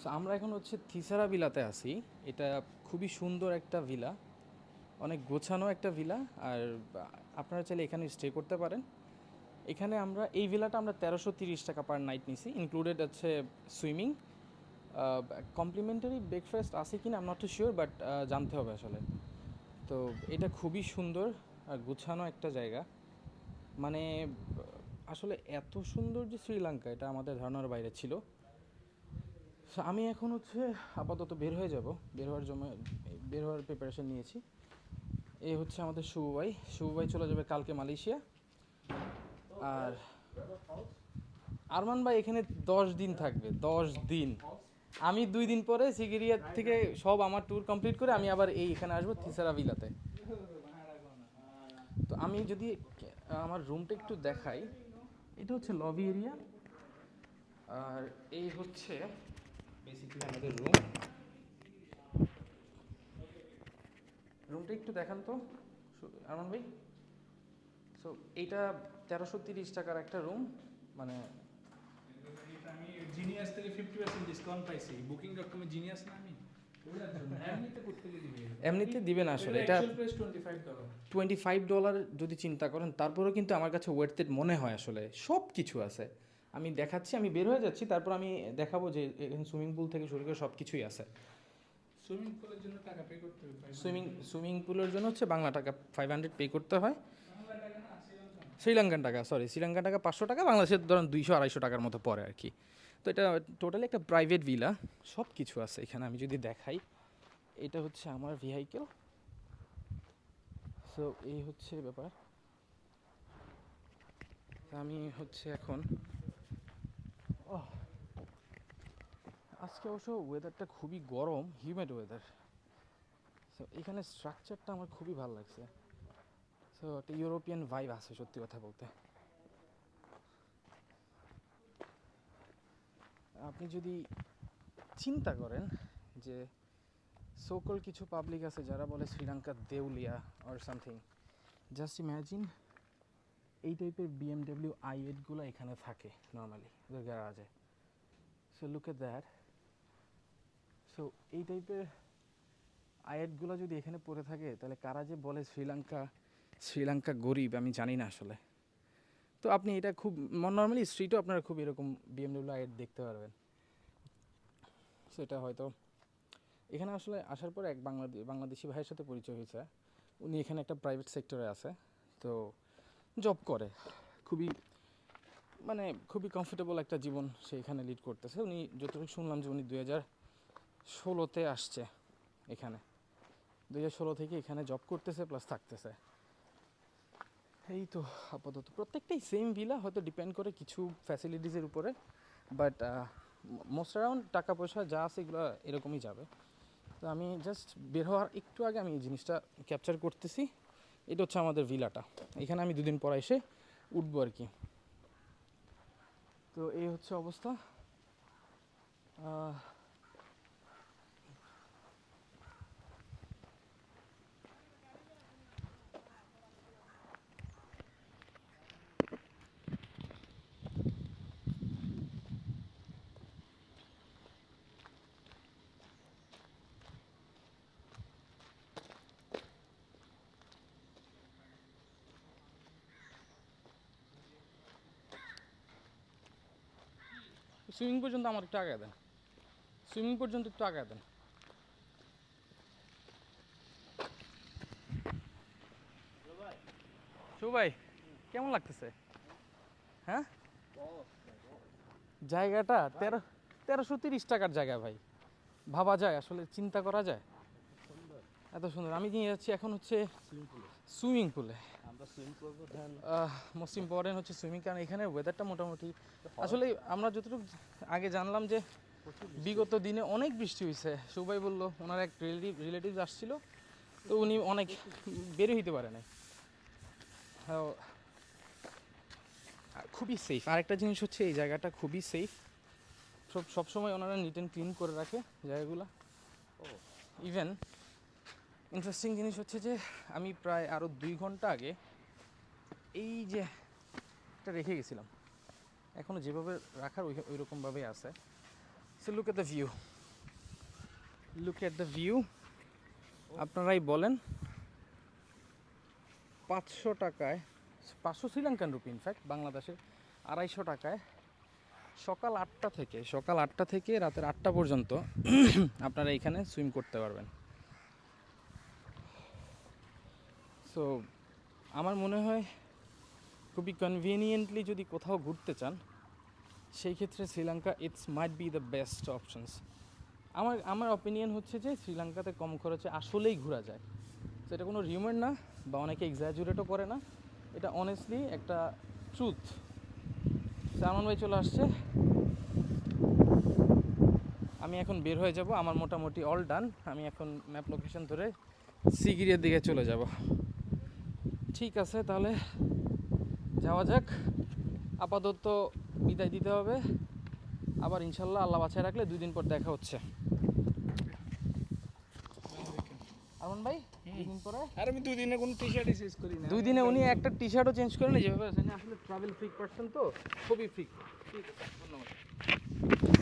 So আমরা এখন হচ্ছে থিসারা ভিলাতে আছি। এটা খুবই সুন্দর একটা ভিলা। অনেক গোছানো একটা ভিলা। আর আপনারা চাইলে এখানে স্টে করতে পারেন। এখানে আমরা, এই ভিলাটা আমরা তেরোশো তিরিশ টাকা পার নাইট নিছি। ইনক্লুডেড আছে সুইমিং কমপ্লিমেন্টারি ব্রেকফাস্ট আছে কিনা আম নট শিওর বাট জানতে হবে আসলে। তো এটা খুবই সুন্দর আর গোছানো একটা জায়গা। মানে আসলে এত সুন্দর যে শ্রীলঙ্কা, এটা আমাদের ধারণার বাইরে ছিল। So, আমি এখন হচ্ছে আপাতত বের হয়ে যাব। বের হওয়ার জন্য বের হওয়ার প্রিপারেশন নিয়েছি। এই হচ্ছে আমাদের শুভ ভাই শুভ ভাই চলে যাবে কালকে মালয়েশিয়া। আর আরমান ভাই এখানে দশ দিন থাকবে দশ দিন। আমি দুই দিন পরে সিগিরিয়া থেকে সব আমার ট্যুর কমপ্লিট করে আমি আবার এই এখানে আসব থিসারা ভিলাতে। তো আমি যদি আমার রুমটা একটু দেখাই এটা হচ্ছে লবি এরিয়া আর এই হচ্ছে বেসিক্যালি আমাদের রুম রুমটা একটু দেখান তো আরমান ভাই। সো এইটা তেরোশো তিরিশ টাকার একটা রুম মানে আমি জিনিয়াস থেকে ফিফটি পার্সেন্ট ডিসকাউন্ট পাইছি। বুকিং ডট কমে জিনিয়াস না আমি? এমনিতে করতে দিবে। এমনিতে দিবে না আসলে এটা টোয়েন্টি ফাইভ ডলার যদি চিন্তা করেন তারপরেও কিন্তু আমার কাছে ওয়েটেড মনে হয় আসলে। সব কিছু আছে। আমি দেখাচ্ছি আমি বের হয়ে যাচ্ছি তারপর আমি দেখাবো যে এখানে সুইমিং পুল থেকে শুরু করে সব কিছুই আছে। সুইমিং পুলের জন্য টাকা পে করতে হবে সুইমিং সুইমিং পুলের জন্য হচ্ছে বাংলা টাকা ফাইভ হান্ড্রেড পে করতে হয়। শ্রীলঙ্কান টাকা সরি শ্রীলঙ্কান টাকা পাঁচশো টাকা বাংলাদেশের ধরুন দুইশো আড়াইশো টাকার মতো পড়ে আর কি। তো এটা টোটালি একটা প্রাইভেট ভিলা সব কিছু আছে এখানে আমি যদি দেখাই এটা হচ্ছে আমার ভেহিকেল সো এই হচ্ছে ব্যাপার। আমি হচ্ছে এখন আজকে অবশ্য ওয়েদারটা খুবই গরম হিউমেড ওয়েদার সো এখানে স্ট্রাকচারটা আমার খুবই ভালো লাগছে। সো একটা ইউরোপিয়ান ভাইব আছে সত্যি কথা বলতে। আপনি যদি চিন্তা করেন যে সকল কিছু পাবলিক আছে যারা বলে শ্রীলঙ্কার দেউলিয়া অর সামথিং জাস্ট ইম্যাজিন এই টাইপের বিএমডব্লিউ আই এইটগুলো এখানে থাকে normally গ্যারাজে so look at that so এই টাইপের আই এইটগুলো যদি এখানে পড়ে থাকে, তাহলে কারা যে বলে শ্রীলঙ্কা শ্রীলঙ্কা গরিব, আমি জানি না আসলে। তো আপনি এটা খুব নর্মালি স্ট্রিটও আপনারা খুব এরকম বিএমডব্লিউ আইট দেখতে পারবেন। সেটা হয়তো, এখানে আসলে আসার পর এক বাংলাদেশ বাংলাদেশি ভাইয়ের সাথে পরিচয় হয়েছে। উনি এখানে একটা প্রাইভেট সেক্টরে আছে। তো জব করে। খুবই মানে খুবই কমফোর্টেবল একটা জীবন সে এখানে লিড করতেছে। উনি যতটুকু শুনলাম যে উনি দুই হাজার ষোলোতে আসছে এখানে। দু হাজার ষোলো থেকে এখানে জব করতেছে প্লাস থাকতেছে। এই তো আপাতত। প্রত্যেকটাই সেম ভিলা হয়তো ডিপেন্ড করে কিছু ফ্যাসিলিটিসের উপরে। বাট মোস্ট অ্যারাউন্ড টাকা পয়সা যা আছে এগুলো এরকমই যাবে। তো আমি জাস্ট বের হওয়ার একটু আগে আমি এই জিনিসটা ক্যাপচার করতেছি। এটা হচ্ছে আমাদের ভিলাটা। এখানে আমি দুদিন পর এসে উঠবো আর কি। তো এই হচ্ছে অবস্থা। সুইমিং পর্যন্ত আমার একটু আগে দেন। সুইমিং পর্যন্ত একটু আগে দেন। ভাই কেমন লাগতেছে? হ্যাঁ? জায়গাটা তেরো, তেরোশো তিরিশ টাকার জায়গা ভাই। ভাবা যায়, আসলে চিন্তা করা যায়। এত সুন্দর। আমি নিয়ে যাচ্ছি এখন হচ্ছে সুইমিং পুলে। আমরা সুইম করব মোস্ট ইম্পর্টেন্ট হচ্ছে সুইমিং। কারণ এখানে ওয়েদারটা মোটামুটি আসলে আমরা যতটুকু আগে জানলাম যে বিগত দিনে অনেক বৃষ্টি হয়েছে। সুবাই বলল ওনার এক রিলেটিভ রিলেটিভ আসছিল তো উনি অনেক বের হইতে পারে নাই। খুবই সেফ আরেকটা জিনিস হচ্ছে এই জায়গাটা খুবই সেফ সব সবসময় ওনারা নিট অ্যান্ড ক্লিন করে রাখে জায়গাগুলো। ইভেন ইন্টারেস্টিং জিনিস হচ্ছে যে, আমি প্রায় আরও দুই ঘণ্টা আগে এই যে এটা রেখে গেছিলাম। এখনও যেভাবে রাখার ওই ওই রকমভাবেই আছে। So look at the view look at the view আপনারাই বলেন, পাঁচশো টাকায়, পাঁচশো শ্রীলঙ্কান রুপি ইনফ্যাক্ট বাংলাদেশের আড়াইশো টাকায় সকাল আটটা থেকে, সকাল আটটা থেকে রাতের আটটা পর্যন্ত আপনারা এখানে সুইম করতে পারবেন। সো আমার মনে হয় খুবই কনভিনিয়েন্টলি যদি কোথাও ঘুরতে চান, সেই ক্ষেত্রে Sri Lanka it's might be the best options আমার আমার অপিনিয়ন হচ্ছে যে শ্রীলঙ্কাতে কম খরচে আসলেই ঘোরা যায়। তো এটা কোনো রিউমার না, বা অনেকে এক্সাজুরেটও করে না। এটা অনেস্টলি একটা ট্রুথ সালমান ভাই চলে আসছে। আমি এখন বের হয়ে যাব, আমার মোটামুটি অল ডান আমি এখন ম্যাপ লোকেশন ধরে সিগিরিয়ার দিকে চলে যাব। ঠিক আছে তাহলে যাওয়া যাক। আপাতত বিদায় দিতে হবে। আবার ইনশাল্লাহ আল্লাহ বাছায় রাখলে দুই দিন পর দেখা হচ্ছে। আরমান ভাই দুই দিন পরে? আর আমি দুদিনে কোনো টি শার্টই শেষ করি না। দুই দিনে উনি একটা টি শার্টও চেঞ্জ করেন যেভাবে আছেন আসলে ট্রাভেল ফ্রিক পার্সন তো খুবই ফ্রিক ঠিক আছে ধন্যবাদ।